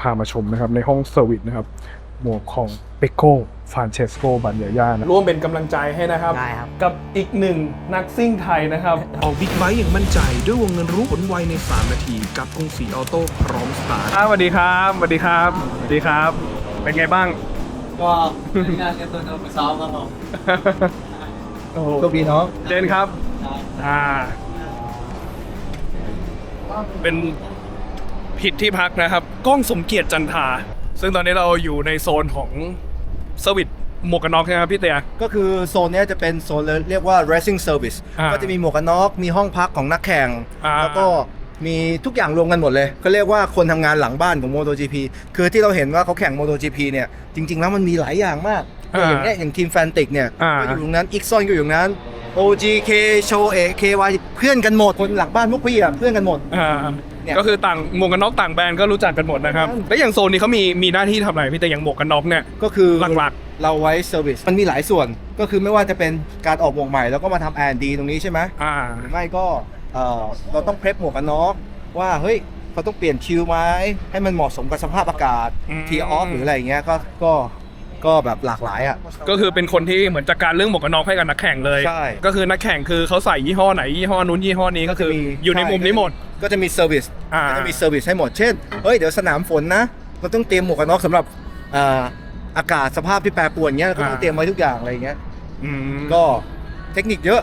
พามาชมนะครับในห้องเซอร์วิสนะครับ หมวกของเปโก้ฟานเชสโกบันเยานะร่วมเป็นกำลังใจให้นะครับ ได้ครับ กับอีกหนึ่งนักซิ่งไทยนะครับ ออกบิ๊กไบค์อย่างมั่นใจด้วยวงเงินรู้ผลไวใน 3 นาที กับกรุงศรีออโต้พร้อมสตาร์ท ครับสวัสดีครับสวัสดีครับสวัสดีครับ เป็นไงบ้าง ก็ไม่น่าจะตัวไปซ้อมครับผมโอ้โหโชคดีน้องเจนครับ อ่า เป็น ผิดที่พักนะครับ กล้องสมเกียรติจันทา ซึ่งตอนนี้เราอยู่ในโซนของเซอร์วิสหมวกกันน็อกใช่ไหมครับพี่เตีย ก็คือโซนเนี้ยจะเป็นโซนเรียกว่า racing service อ่าก็จะมีหมวกกันน็อกมีห้องพักของนักแข่ง อ่า แล้วก็มีทุกอย่างรวมกันหมดเลยก็เรียกว่าคนทำงานหลังบ้านของ MotoGP คือที่เราเห็นว่าเขาแข่ง MotoGP เนี่ยจริง ๆ แล้วมันมีหลายอย่างมากอ่าอย่างเนี้ยอย่างทีมแฟนติกเนี่ยอ่า ก็อยู่ตรงนั้นอีกซอนก็อยู่ตรงนั้น OGK โชเอ KY เพื่อนกันหมดคนหลังบ้านพวกพี่อะเพื่อนกันหมด อ่า เนี่ย ก็คือต่างหมวกกันน็อกต่างแบรนด์ก็รู้จักกันหมดนะครับ แล้วอย่างโซนนี้เขามีมีหน้าที่ทำอะไรพี่แต่อย่างหมวกกันน็อกเนี่ยก็คือหลักเราไว้เซอร์วิสมันมีหลายส่วนก็คือไม่ว่าจะเป็นการออกหมวกใหม่แล้วก็มาทำ R&D ตรงนี้ใช่ไหมอ่า หรือไม่ก็เอ่อเราต้องเพลฟหมวกกันน็อกว่าเฮ้ยเขาต้องเปลี่ยนคิวไหมให้มันเหมาะสมกับสภาพอากาศอืม ทีออฟหรืออะไรอย่างเงี้ยก็ก็ก็แบบหลากหลายอะ ก็คือเป็นคนที่เหมือนจัดการเรื่องหมวกกันน็อกให้กับนักแข่งเลย ใช่ก็คือนักแข่งคือเขาใส่ยี่ห้อไหนยี่ห้อนู้นยี่ห้อนี้ก็คืออยู่ในมุมนี้หมด ก็จะมีเซอร์วิสอ่า ก็จะมีเซอร์วิสให้หมดเช่นเฮ้ยเดี๋ยวสนามฝนนะเราต้องเตรียมหมวกกันน็อกสำหรับเอ่ออากาศสภาพที่แปรปรวนเงี้ยเราก็ต้องอ่าเตรียมไว้ทุกอย่างอะไรอย่างเงี้ยอืมก็เทคนิคเยอะ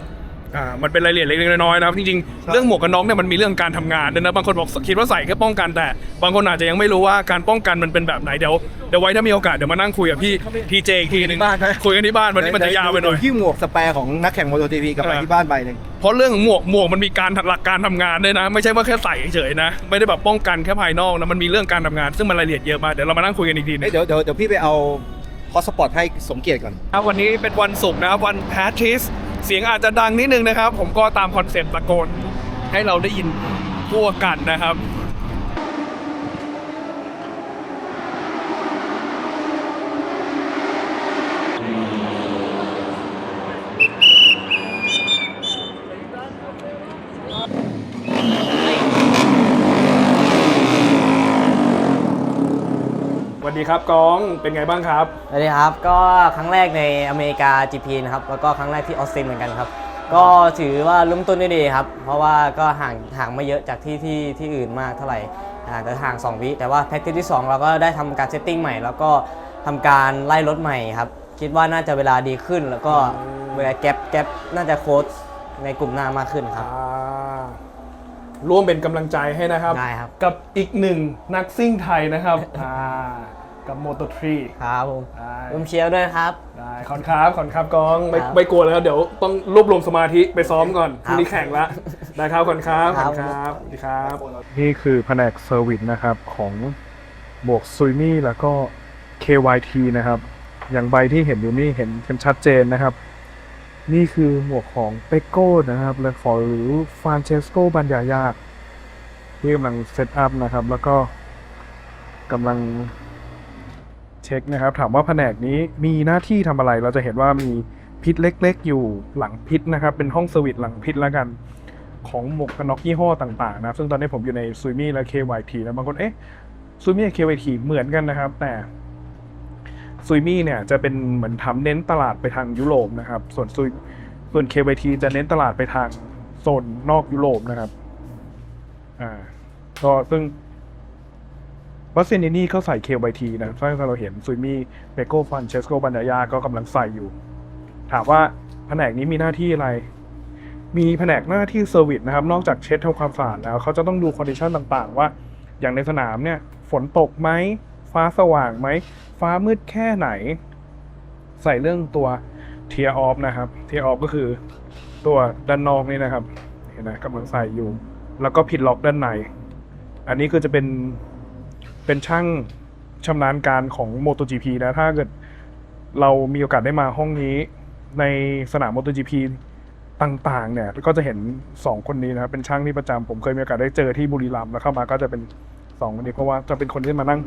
อ่ามันเป็นรายละเอียดเล็กๆน้อยๆนะครับจริงใช่ๆเรื่องหมวกกันน็อกเนี่ยมันมีเรื่องการทำงานด้วยนะบางคนบอกคิดว่าใส่แค่ป้องกันแต่ บางคนอาจจะยังไม่รู้ว่าการป้องกันมันเป็นแบบไหนเดี๋ยวเดี๋ยวไว้ถ้ามีโอกาสเดี๋ยวมานั่งคุยกับพี่ทีเจอีกทีหนึงบ้านไหมคุยกันที่บ้านวันนี้มันจะยาวไปหน่อย ที่หมวกสแปร์ของนักแข่งโมโตจีพีกลับไปอ่า ที่บ้านใบหนึ่ง เพราะเรื่องของหมวกหมวกมันมีการหลักการทำงานด้วยนะ ไม่ใช่ว่าแค่ใส่เฉยๆนะ ไม่ได้แบบป้องกันแค่ภายนอกนะมันมีเรื่องการทำงานซึ่งมันรายละเอียดเยอะมากเดี๋ยวเรามานั่งคุยกันอีกทีหนึเอ้ยงเดี๋ยวเดี๋ยวเดี๋ยวพี่ไปเอาฮอตสปอตให้สมเกียรติก่อนครับวันนี้เป็นวันศุกร์นะครับวันแพทริสเสียงอาจจะดังนิดนึงนะครับ ผมก็ตามคอนเซ็ปต์ตะโกนให้เราได้ยินทั่วกันนะครับ ดีครับกองเป็นไงบ้างครับ สวัสดีครับ ก็ครั้งแรกในอเมริกา GP นะครับ แล้วก็ครั้งแรกที่ออสตินเหมือนกันครับ ก็ถือว่าเริ่มต้นได้ดีครับ เพราะว่าก็ห่างห่างไม่เยอะจากที่ที่ที่อื่นมากเท่าไหร่อ่าแต่ห่าง 2 วิแต่ว่าแพ็กเกจที่ 2 เราก็ได้ทำการเซตติ้งใหม่ แล้วก็ทำการไล่รถใหม่ครับ คิดว่าน่าจะเวลาดีขึ้น แล้วก็เวลาแก๊ปแก๊ปน่าจะโค้ดในกลุ่มหน้ามากขึ้นครับอ่าร่วมเป็นกำลังใจให้นะครับได้ครับ กับอีกหนึ่งนักซิ่งไทยนะครับอ่า กับโมโตทรีครับผมได้ร่วมเชียร์ด้วยนะครับ ได้ขอนครับขอนครับกองไม่ครับไม่กลัวแล้วเดี๋ยวต้องรวบรวมสมาธิไปซ้อมก่อนพครับรุ่งนี้แข่งละนะครับขอนครับขครัอบนครับสวัสดีครับ นี่คือแผนกเซอร์วิสนะครับของบวกซุยมี่แล้วก็ KYT นะครับ อย่างใบที่เห็นอยู่นี่เห็นกันชัดเจนนะครับ นี่คือหมวกของเปโก้นะครับ และขอหรือฟานเชสโกบันยายาที่กำลังเซตอัพนะครับ แล้วก็กำลัง เช็คนะครับ ถามว่าแผนกนี้มีหน้าที่ทำอะไร เราจะเห็นว่ามีพิษเล็ก ๆ อยู่หลังพิษนะครับ เป็นห้องเซอร์วิสหลังพิษแล้วกัน ของหมวกกันน็อกยี่ห้อต่างๆ นะ ซึ่งตอนนี้ผมอยู่ในซูมี่และ KYT แล้วบางคนเอ๊ะซูมี่กับ KYT เหมือนกันนะครับ แต่ซูมี่เนี่ยจะเป็นเหมือนทำเน้นตลาดไปทางยุโรปนะครับ ส่วนซุยส่วน KYT จะเน้นตลาดไปทางโซนนอกยุโรปนะครับ อ่า ก็ซึ่ง วัสเซนินี่เขาใส่ KYT นะถ้าเราเห็นซูมี่เปโกฟันเชสโกบันดายาก็กำลังใส่อยู่ ถามว่าแผนกนี้มีหน้าที่อะไร มีแผนกหน้าที่เซอร์วิสนะครับ นอกจากเช็ดทำความสะอาดแล้วเขาจะต้องดูคอนดิชันต่างๆ ว่าอย่างในสนามเนี่ยฝนตกไหมฟ้าสว่างไหม ฟ้ามืดแค่ไหน ใส่เรื่องตัวเทียออฟนะครับเทียออฟก็คือตัวด้านนอกนี่นะครับ เห็นไหมกำลังใส่อยู่ แล้วก็ผิดล็อกด้านใน อันนี้คือจะเป็น เป็นช่างชำนาญการของ MotoGP นะถ้าเกิดเรามีโอกาสได้มาห้องนี้ในสนาม MotoGP ต่างๆ เนี่ยก็จะเห็น 2 คนนี้นะครับเป็นช่างที่ประจำผมเคยมีโอกาสได้เจอที่บุรีรัมย์แล้วเข้ามาก็จะเป็น2คนนี้เพราะว่าจะเป็นคนที่มานั่ง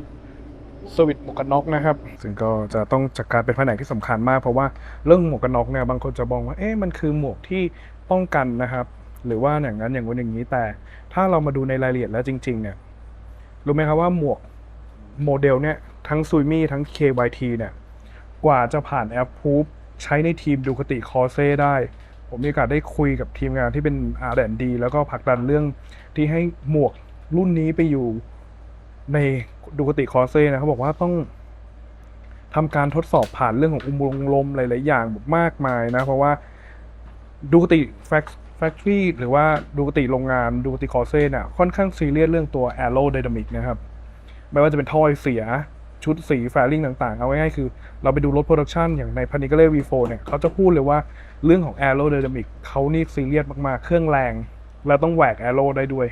สวิตช์หมวกกันน็อกนะครับ ซึ่งก็จะต้องจัดการเป็นแผนกที่สำคัญมาก เพราะว่าเรื่องหมวกกันน็อกเนี่ยบางคนจะมองว่าเอ๊ะมันคือหมวกที่ป้องกันนะครับ หรือว่าอย่างนั้นอย่างนู้นอย่างนี้แต่ ถ้าเรามาดูในรายละเอียดแล้วจริง ๆ เนี่ยรู้ไหมครับว่าหมวก โมเดลเนี่ยทั้งซุยมี่ทั้ง KYT เนี่ยกว่าจะผ่านแอปพูฟใช้ในทีมดูคติคอเซ่ได้ ผมมีโอกาสได้คุยกับทีมงานที่เป็น R&D แล้วก็ผลักดันเรื่องที่ให้หมวกรุ่นนี้ไปอยู่ในดูคติคอเซ่นะเขาบอกว่าต้องทำการทดสอบผ่านเรื่องของอุโมงค์ลมหลาย ๆ อย่างมากมายนะ เพราะว่าดูคติแฟคแฟคทอรี่หรือว่าดูคติโรงงานดูคติคอเซ่เนี่ยค่อนข้างซีเรียสเรื่องตัว aerodynamic นะครับ ไม่ว่าจะเป็นท่อไอเสียชุดสีแฟลิ่งต่างๆ เอาง่ายๆคือ เราไปดูรถโปรดักชันอย่างในพานิเกเล่ V4 เนี่ยเขาจะพูดเลยว่าเรื่องของ aerodynamic เขานี่ซีเรียสมากๆ เครื่องแรง แล้วต้องแหวก aero ได้ด้วย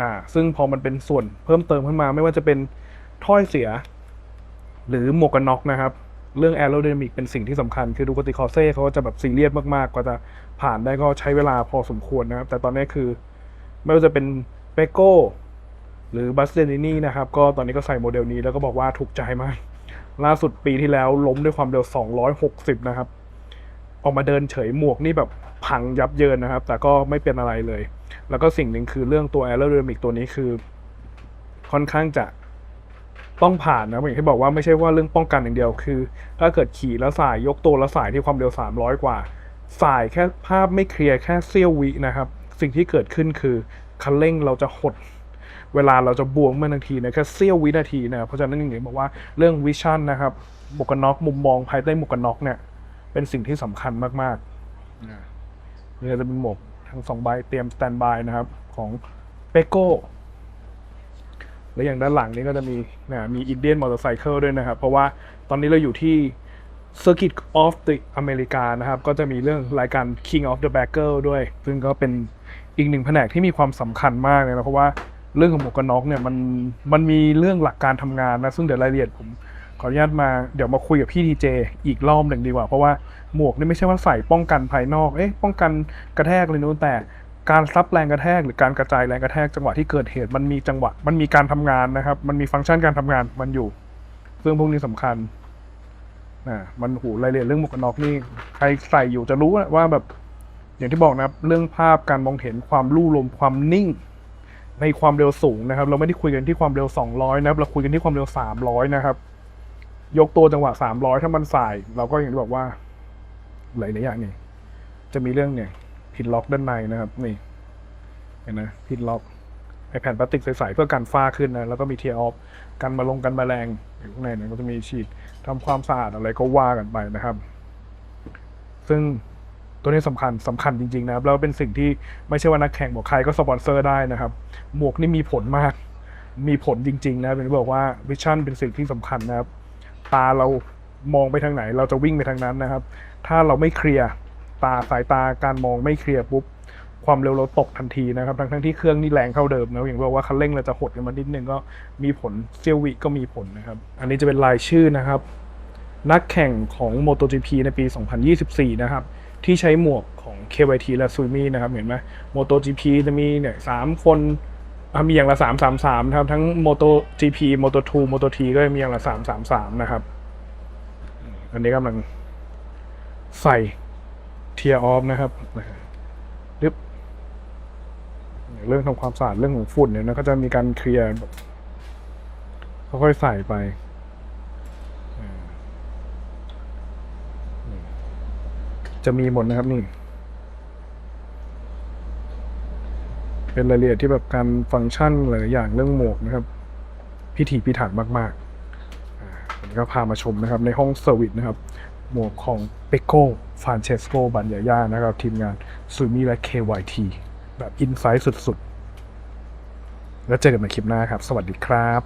อ่าซึ่งพอมันเป็นส่วนเพิ่มเติมขึ้นมา ไม่ว่าจะเป็นถ้อยเสีย หรือหมวกกันน็อกนะครับ เรื่อง aerodynamic เป็นสิ่งที่สำคัญ คือดูกติคอเซ่เขาจะแบบซีเรียสมากๆกว่าจะผ่านได้ก็ใช้เวลาพอสมควรนะครับ แต่ตอนนี้คือ ไม่ว่าจะเป็นเปโก้ หรือบัสเดนินี่นะครับ ก็ตอนนี้ก็ใส่โมเดลนี้แล้วก็บอกว่าถูกใจมาก ล่าสุดปีที่แล้วล้มด้วยความเร็ว 260 นะครับ ออกมาเดินเฉยหมวกนี่แบบพังยับเยินนะครับ แต่ก็ไม่เป็นอะไรเลย แล้วก็สิ่งหนึ่งคือเรื่องตัว aerodynamic ตัวนี้คือ ค่อนข้างจะต้องผ่านนะอย่างที่บอกว่าไม่ใช่ว่าเรื่องป้องกันอย่างเดียวคือ ถ้าเกิดขี่แล้วสายยกตัวแล้วสายที่ความเร็ว 300 กว่า สายแค่ภาพไม่เคลียร์แค่เสี้ยววินะครับ สิ่งที่เกิดขึ้นคือคันเร่งเราจะหด เวลาเราจะบวงเมื่อนาทีนะแค่เสี้ยววินาทีนะเพราะฉะนั้นอย่างที่บอกว่าเรื่องวิชั่นนะครับหมวกกันน็อกมุมมองภายใต้หมวกกันน็อกเนี่ย เป็นสิ่งที่สำคัญมากๆนะนี่ก็จะเป็นหมวกทั้งสองใบเตรียมสแตนบายนะครับ ของเปโก้และอย่างด้านหลังนี้ก็จะมีนะมีอินเดียนมอเตอร์ไซค์ด้วยนะครับ เพราะว่าตอนนี้เราอยู่ที่ Circuit of the America นะครับ ก็จะมีเรื่องรายการ King of the Bagger ด้วย ซึ่งก็เป็นอีกหนึ่งแผนกที่มีความสำคัญมากเลยนะเพราะว่า เรื่องของหมวกกันน็อกเนี่ยมันมันมีเรื่องหลักการทำงานนะซึ่งเดี๋ยวรายละเอียดผมขออนุญาตมาเดี๋ยวมาคุยกับพี่ดีเจอีกรอบหนึ่งดีกว่า เพราะว่าหมวกนี่ไม่ใช่ว่าใส่ป้องกันภายนอกเอ๊ะป้องกันกระแทกเลยนู้นแต่การซับแรงกระแทกหรือการกระจายแรงกระแทกจังหวะที่เกิดเหตุมันมีจังหวะมันมีการทำงานนะครับ มันมีฟังก์ชันการทำงานมันอยู่ ซึ่งพวกนี้สำคัญนะมันหูรายละเอียดเรื่องหมวกกันน็อกนี่ใครใส่อยู่จะรู้ว่าแบบ อย่างที่บอกนะครับ เรื่องภาพการมองเห็นความลู่ลมความนิ่ง ในความเร็วสูงนะครับ เราไม่ได้คุยกันที่ความเร็ว 200 นะครับ เราคุยกันที่ความเร็ว 300 นะครับ ยกตัวจังหวะ 300 ถ้ามันสาย เราก็อย่างที่บอกว่าหลายๆอย่างนี่จะมีเรื่องเนี่ยพิดล็อกด้านในนะครับ นี่เห็นนะพิดล็อกไอแผ่นพลาสติกใสๆเพื่อกันฝ้าขึ้นนะแล้วก็มีเทียร์ออฟกันมาลงกันมาแมลงอยู่ข้างในเนี่ยก็จะมีฉีดทำความสะอาดอะไรก็ว่ากันไปนะครับ ซึ่ง ตัวนี้สำคัญสำคัญจริงๆนะครับแล้วเป็นสิ่งที่ไม่ใช่ว่านักแข่งบอกใครก็สปอนเซอร์ได้นะครับ หมวกนี่มีผลมาก มีผลจริงๆนะครับอย่างที่บอกว่าวิชั่นเป็นสิ่งที่สำคัญนะครับ ตาเรามองไปทางไหน เราจะวิ่งไปทางนั้นนะครับ ถ้าเราไม่เคลียร์ตาสายตาการมองไม่เคลียร์ปุ๊บความเร็วเราตกทันทีนะครับ ทั้งทั้งที่เครื่องนี่แรงเท่าเดิมนะอย่างบอกว่าคันเร่งเราจะหดกันมานิดนึงก็มีผลเซียววิก็มีผลนะครับ อันนี้จะเป็นรายชื่อนะครับ นักแข่งของ MotoGP ในปี 2024 นะครับ ที่ใช้หมวกของ KYT และซูมินะครับ เห็นไหม MotoGP จะมีเนี่ยสามคนมีอย่างละ333นะครับ ทั้ง MotoGP Moto2 Moto3 ก็มีอย่างละ333นะครับ อันนี้กำลังใส่เทียร์ออฟนะครับดึบเรื่องทำความสะอาดเรื่องของฝุ่นเนี่ยนะก็จะมีการเคลียร์แบบค่อยๆใส่ไป จะมีหมดนะครับนี่ เป็นรายละเอียดที่แบบการฟังก์ชันหลายอย่างเรื่องหมวกนะครับ พิถีพิถันมากๆอ่าผมก็พามาชมนะครับ ในห้องเซอร์วิสนะครับ หมวกของเปโก้ฟานเชสโกบันยาย่านะครับ ทีมงานซูมิและ KYT แบบอินไซต์สุดๆ แล้วเจอกันในคลิปหน้าครับ สวัสดีครับ